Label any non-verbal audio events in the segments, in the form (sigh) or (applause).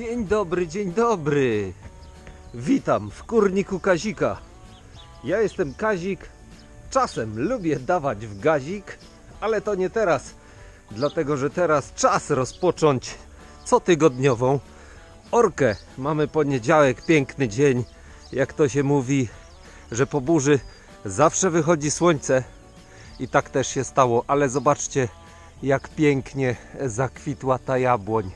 Dzień dobry, dzień dobry. Witam w kurniku Kazika. Ja jestem Kazik. Czasem lubię dawać w gazik, ale to nie teraz. Dlatego, że teraz czas rozpocząć cotygodniową orkę. Mamy poniedziałek, piękny dzień. Jak to się mówi, że po burzy zawsze wychodzi słońce. I tak też się stało, ale zobaczcie, jak pięknie zakwitła ta jabłoń.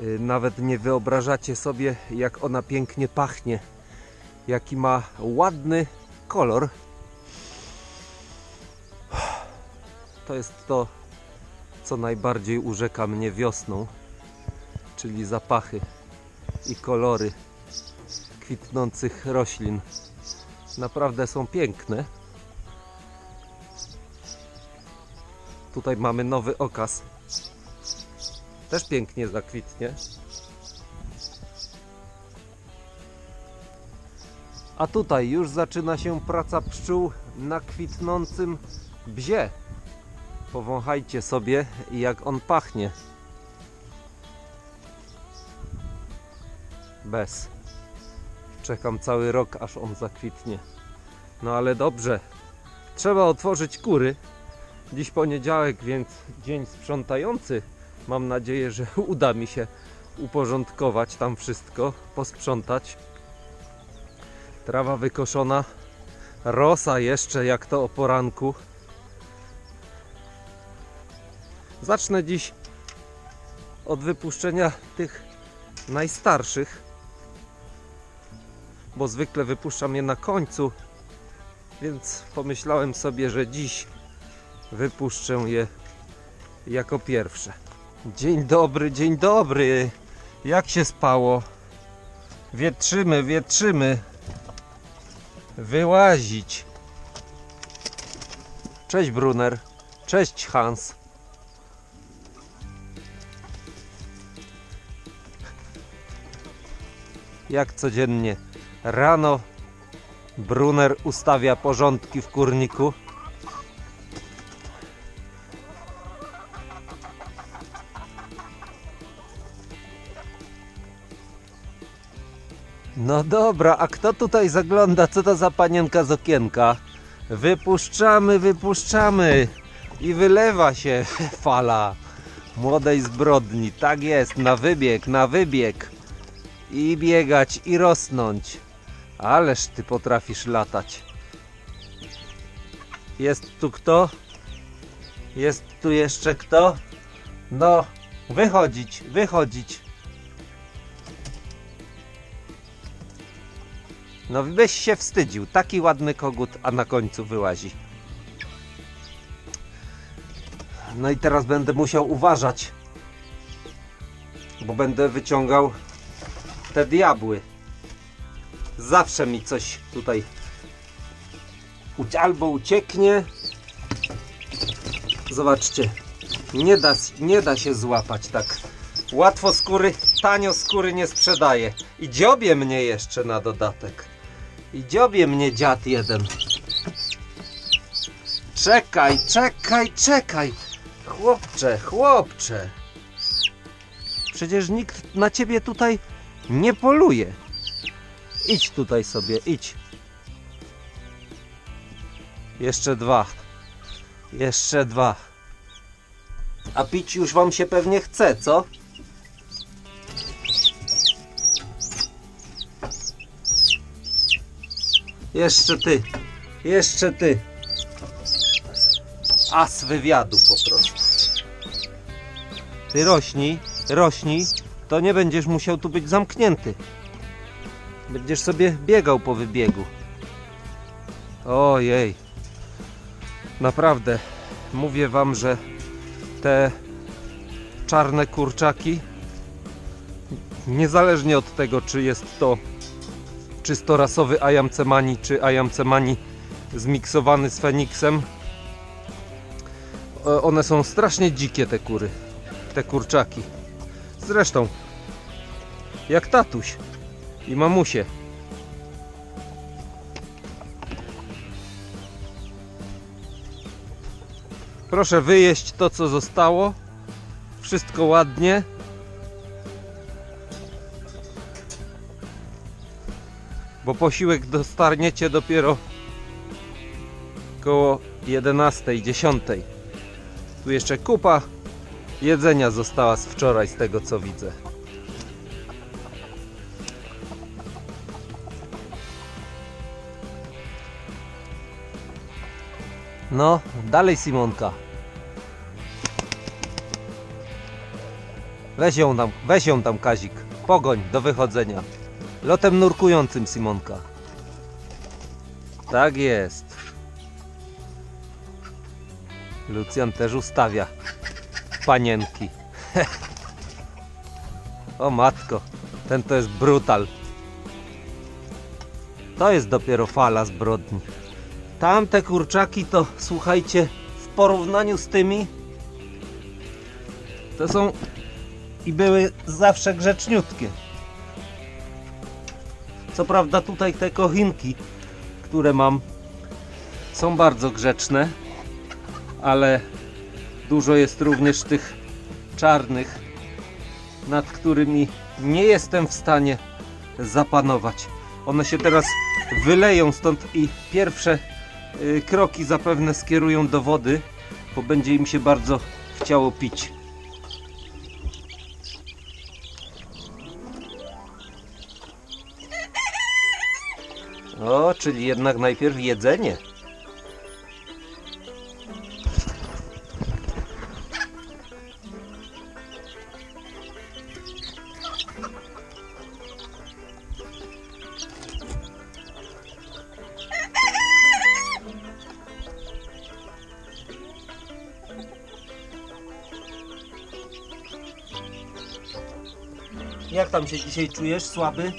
Y, Nawet nie wyobrażacie sobie, jak ona pięknie pachnie. Jaki ma ładny kolor. To jest to, co najbardziej urzeka mnie wiosną, czyli zapachy i kolory kwitnących roślin. Naprawdę są piękne. Tutaj mamy nowy okaz. Też pięknie zakwitnie. A tutaj już zaczyna się praca pszczół na kwitnącym bzie. Powąchajcie sobie, jak on pachnie. Bez. Czekam cały rok, aż on zakwitnie. No ale dobrze. Trzeba otworzyć kury. Dziś poniedziałek, więc dzień sprzątający. Mam nadzieję, że (laughs) uda mi się uporządkować tam wszystko, posprzątać. Trawa wykoszona, rosa jeszcze jak to o poranku. Zacznę dziś od wypuszczenia tych najstarszych, bo zwykle wypuszczam je na końcu, więc pomyślałem sobie, że dziś wypuszczę je jako pierwsze. Dzień dobry, dzień dobry. Jak się spało? Wietrzymy, wietrzymy. Wyłazić. Cześć Brunner. Cześć Hans. Jak codziennie rano Brunner ustawia porządki w kurniku. No dobra, a kto tutaj zagląda? Co to za panienka z okienka? Wypuszczamy, wypuszczamy i wylewa się (laughs) fala młodej zbrodni. Tak jest, na wybieg, na wybieg. I biegać, i rosnąć. Ależ ty potrafisz latać. Jest tu kto? Jest tu jeszcze kto? No, wychodzić, wychodzić. No byś się wstydził. Taki ładny kogut, a na końcu wyłazi. No i teraz będę musiał uważać. Bo będę wyciągał te diabły. Zawsze mi coś tutaj albo ucieknie. Zobaczcie. Nie da, nie da się złapać tak. Łatwo skóry, tanio skóry nie sprzedaje. I dziobie mnie jeszcze na dodatek. I dziobie mnie dziad jeden. Czekaj, czekaj, czekaj. Chłopcze, chłopcze. Przecież nikt na ciebie tutaj nie poluje. Idź tutaj sobie, idź. Jeszcze dwa. Jeszcze dwa. A pić już wam się pewnie chce, co? Jeszcze ty. Jeszcze ty. As wywiadu po prostu. Ty rośnij, rośnij, to nie będziesz musiał tu być zamknięty. Będziesz sobie biegał po wybiegu. Ojej. Naprawdę, mówię wam, że te czarne kurczaki, niezależnie od tego, czy jest to czysto rasowy Ayamcemani, czy Ayamcemani zmiksowany z Feniksem, e, one są strasznie dzikie te kury, te kurczaki. Zresztą, jak tatuś i mamusie. Proszę wyjeść to, co zostało. Wszystko ładnie. Bo posiłek dostarniecie dopiero koło 11, 10. Tu jeszcze kupa jedzenia została z wczoraj, z tego co widzę. No, dalej Simonka. Weź ją tam, weź ją tam Kazik. Pogoń do wychodzenia. Lotem nurkującym Simonka. Tak jest. Lucjan też ustawia panienki. (laughs) o matko, ten to jest brutal. To jest dopiero fala zbrodni. Tamte kurczaki to słuchajcie, w porównaniu z tymi to są i były zawsze grzeczniutkie. Co prawda tutaj te kochinki, które mam są bardzo grzeczne, ale dużo jest również tych czarnych, nad którymi nie jestem w stanie zapanować. One się teraz wyleją stąd i pierwsze y, kroki zapewne skierują do wody, bo będzie im się bardzo chciało pić. O, czyli jednak najpierw jedzenie. Jak tam się dzisiaj czujesz? Słaby?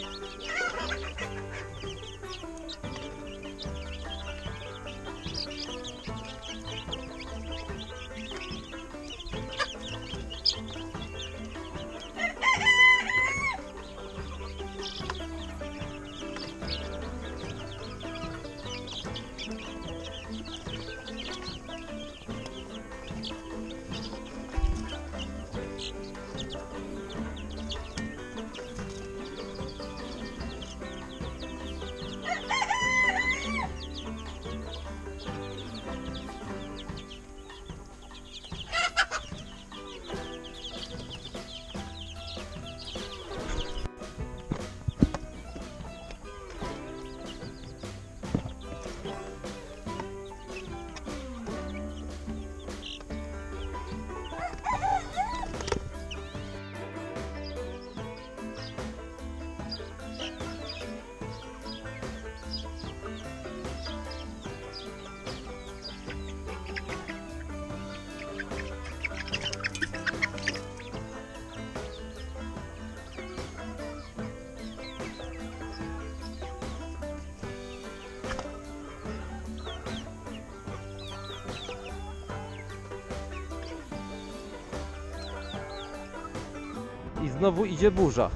Znowu idzie burza.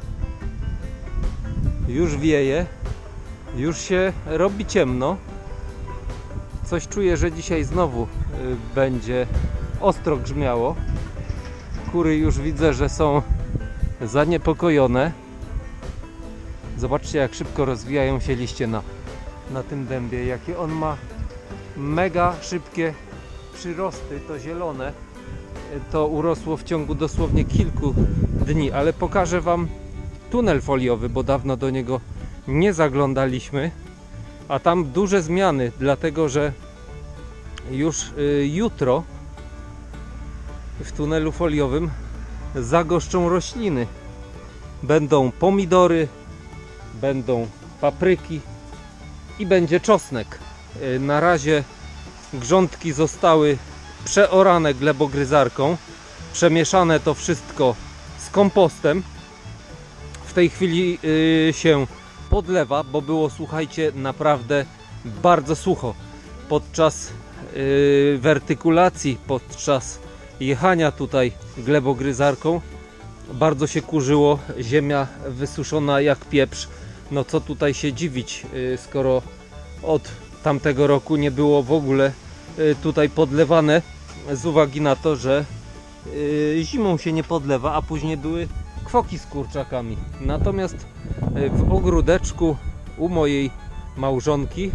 Już wieje, już się robi ciemno. Coś czuję, że dzisiaj znowu y, będzie ostro grzmiało. Kury już widzę, że są zaniepokojone. Zobaczcie, jak szybko rozwijają się liście na, na tym dębie. Jakie on ma mega szybkie przyrosty, to zielone to urosło w ciągu dosłownie kilku dni, ale pokażę Wam tunel foliowy, bo dawno do niego nie zaglądaliśmy, a tam duże zmiany, dlatego że już y, jutro w tunelu foliowym zagoszczą rośliny. Będą pomidory, będą papryki i będzie czosnek. Y, Na razie grządki zostały przeorane glebogryzarką, przemieszane to wszystko z kompostem. W tej chwili y, się podlewa, bo było, słuchajcie, naprawdę bardzo sucho. Podczas y, wertykulacji, podczas jechania tutaj glebogryzarką, bardzo się kurzyło, ziemia wysuszona jak pieprz. No co tutaj się dziwić, y, skoro od tamtego roku nie było w ogóle tutaj podlewane z uwagi na to, że y, zimą się nie podlewa, a później były kwoki z kurczakami. Natomiast y, w ogródeczku u mojej małżonki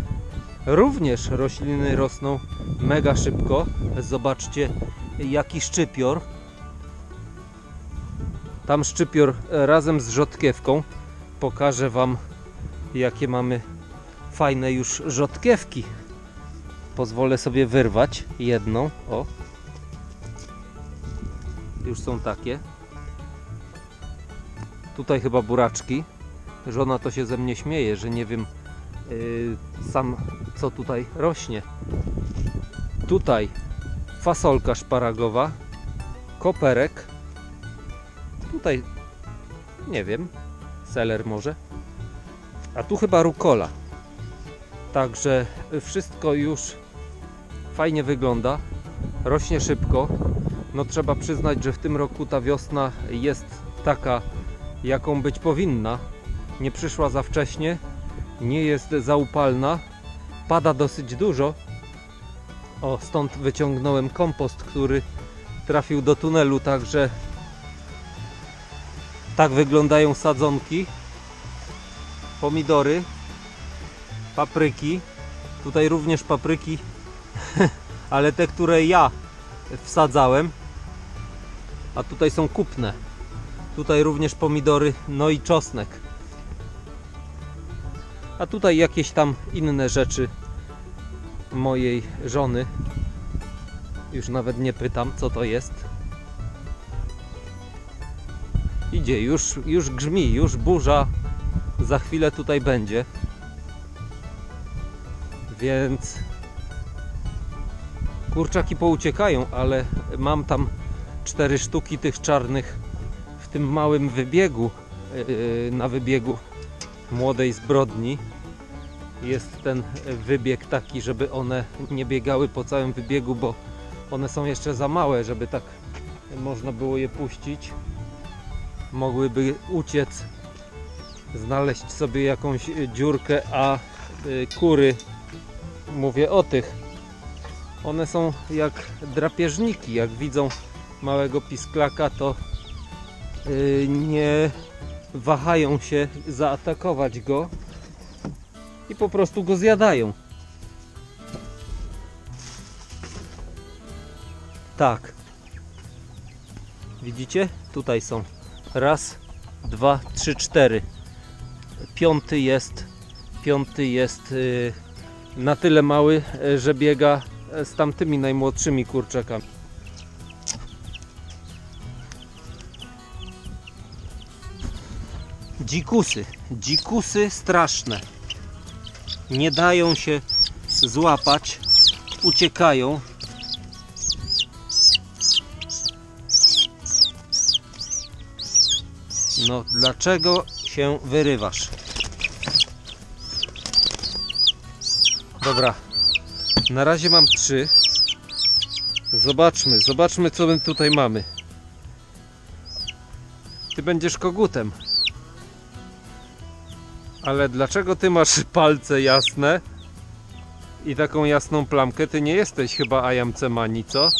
również rośliny rosną mega szybko. Zobaczcie, jaki szczypior. Tam szczypior e, razem z rzodkiewką. Pokażę Wam, jakie mamy fajne już rzodkiewki. Pozwolę sobie wyrwać jedną. O. Już są takie. Tutaj chyba buraczki. Żona to się ze mnie śmieje, że nie wiem yy, sam co tutaj rośnie. Tutaj fasolka szparagowa, koperek. Tutaj nie wiem, seler może. A tu chyba rukola. Także wszystko już fajnie wygląda. Rośnie szybko. No trzeba przyznać, że w tym roku ta wiosna jest taka, jaką być powinna. Nie przyszła za wcześnie, nie jest zaupalna, pada dosyć dużo. O, stąd wyciągnąłem kompost, który trafił do tunelu, także tak wyglądają sadzonki. Pomidory, papryki. Tutaj również papryki, ale te, które ja wsadzałem. A tutaj są kupne. Tutaj również pomidory, no i czosnek. A tutaj jakieś tam inne rzeczy mojej żony. Już nawet nie pytam, co to jest. Idzie, już, już grzmi, już burza za chwilę tutaj będzie. Więc kurczaki pouciekają, ale mam tam cztery sztuki tych czarnych w tym małym wybiegu yy, na wybiegu młodej zbrodni. Jest ten wybieg taki, żeby one nie biegały po całym wybiegu, bo one są jeszcze za małe, żeby tak można było je puścić. Mogłyby uciec, znaleźć sobie jakąś dziurkę, a y, kury, mówię o tych, one są jak drapieżniki, jak widzą małego pisklaka, to y, nie wahają się zaatakować go i po prostu go zjadają. Tak. Widzicie? Tutaj są. Raz, dwa, trzy, cztery. Piąty jest. Piąty jest y, na tyle mały, y, że biega z tamtymi najmłodszymi kurczakami. Dzikusy. Dzikusy straszne. Nie dają się złapać. Uciekają. No, dlaczego się wyrywasz? Dobra. Na razie mam trzy. Zobaczmy, zobaczmy co my tutaj mamy. Ty będziesz kogutem. Ale dlaczego ty masz (laughs) palce jasne i taką jasną plamkę? Ty nie jesteś chyba Ayamcemani, co?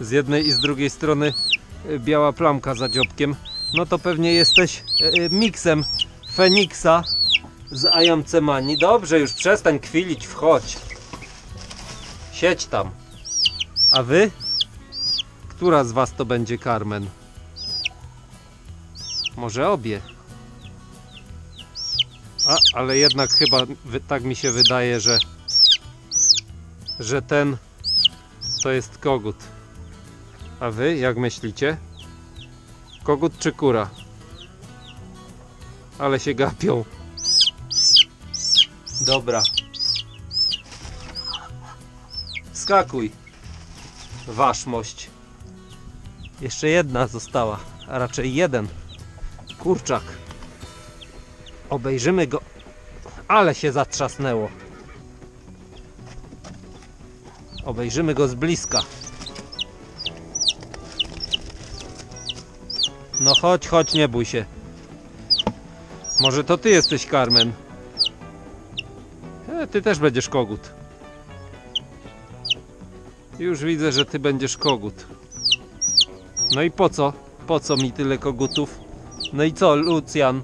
Z jednej i z drugiej strony y, biała plamka za dziobkiem. No to pewnie jesteś y, y, miksem Feniksa z Ayamcemani. Dobrze, już przestań kwilić, wchodź. Siedź tam. A wy? Która z was to będzie Carmen? Może obie? A, ale jednak chyba tak mi się wydaje, że że ten to jest kogut. A wy jak myślicie? Kogut czy kura? Ale się gapią. Dobra. Skakuj. Waszmość. Jeszcze jedna została, a raczej jeden. Kurczak. Obejrzymy go. Ale się zatrzasnęło. Obejrzymy go z bliska. No chodź, chodź, nie bój się. Może to ty jesteś Carmen. E, ty też będziesz kogut. Już widzę, że ty będziesz kogut. No i po co? Po co mi tyle kogutów? No i co, Lucjan?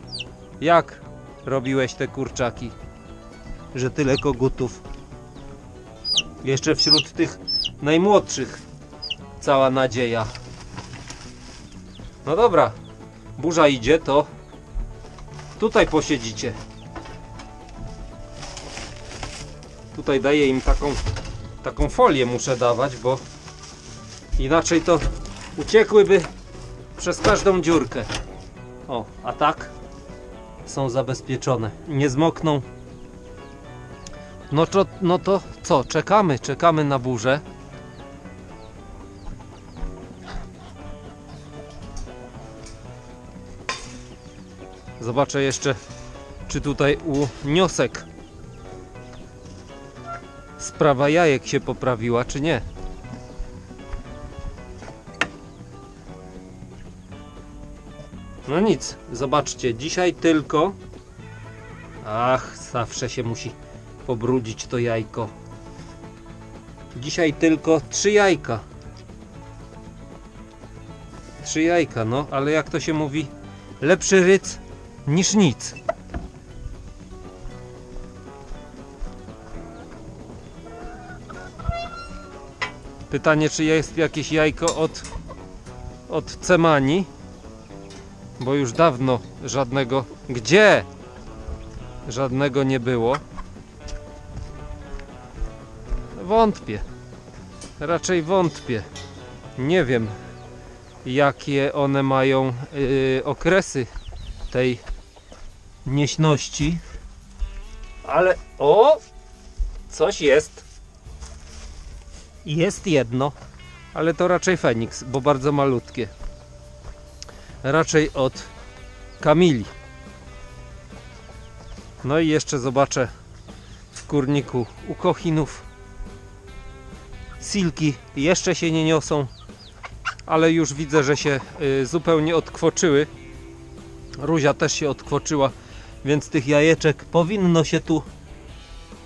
Jak robiłeś te kurczaki? Że tyle kogutów. Jeszcze wśród tych najmłodszych cała nadzieja. No dobra, burza idzie, to tutaj posiedzicie. Tutaj daję im taką, taką folię muszę dawać, bo inaczej to uciekłyby przez każdą dziurkę. O, a tak są zabezpieczone. Nie zmokną. No to, no to co? Czekamy, czekamy na burzę. Zobaczę jeszcze, czy tutaj u niosek sprawa jajek się poprawiła, czy nie. No nic, zobaczcie, dzisiaj tylko. Ach, zawsze się musi pobrudzić to jajko. Dzisiaj tylko trzy jajka. Trzy jajka, no, ale jak to się mówi, lepszy ryc niż nic. Pytanie, czy jest jakieś jajko od, od Cemani? Bo już dawno żadnego. Gdzie? Żadnego nie było. Wątpię. Raczej wątpię. Nie wiem, jakie one mają yy, okresy tej nieśności. Ale o! Coś jest. Jest jedno, ale to raczej Feniks, bo bardzo malutkie. Raczej od Kamili. No i jeszcze zobaczę w kurniku u kochinów. Silki jeszcze się nie niosą, ale już widzę, że się y, zupełnie odkwoczyły. Ruzia też się odkwoczyła, więc tych jajeczek powinno się tu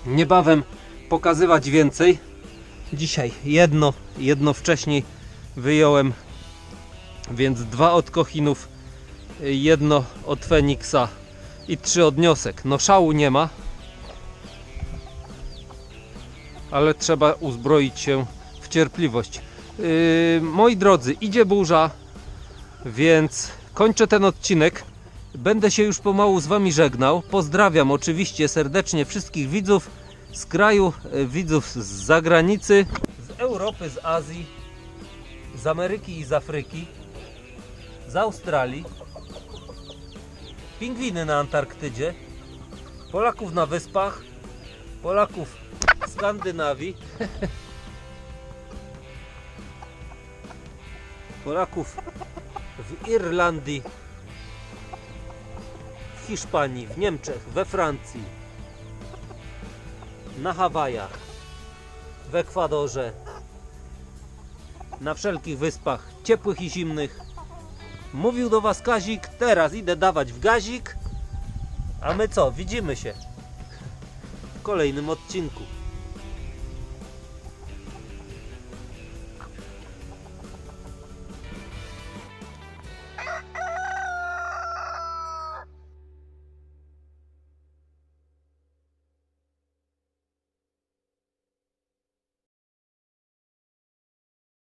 niebawem pokazywać więcej. Dzisiaj jedno, jedno wcześniej wyjąłem, więc dwa od kochinów, jedno od Feniksa i trzy od niosek. No szału nie ma, ale trzeba uzbroić się w cierpliwość. Yy, moi drodzy, idzie burza, więc kończę ten odcinek. Będę się już pomału z Wami żegnał. Pozdrawiam oczywiście serdecznie wszystkich widzów z kraju, e, widzów z zagranicy, z Europy, z Azji, z Ameryki i z Afryki, z Australii, pingwiny na Antarktydzie, Polaków na wyspach, Polaków w Skandynawii, Polaków w Irlandii, w Hiszpanii, w Niemczech, we Francji, na Hawajach, w Ekwadorze, na wszelkich wyspach ciepłych i zimnych. Mówił do Was Kazik, teraz idę dawać w gazik, a my co, widzimy się w kolejnym odcinku.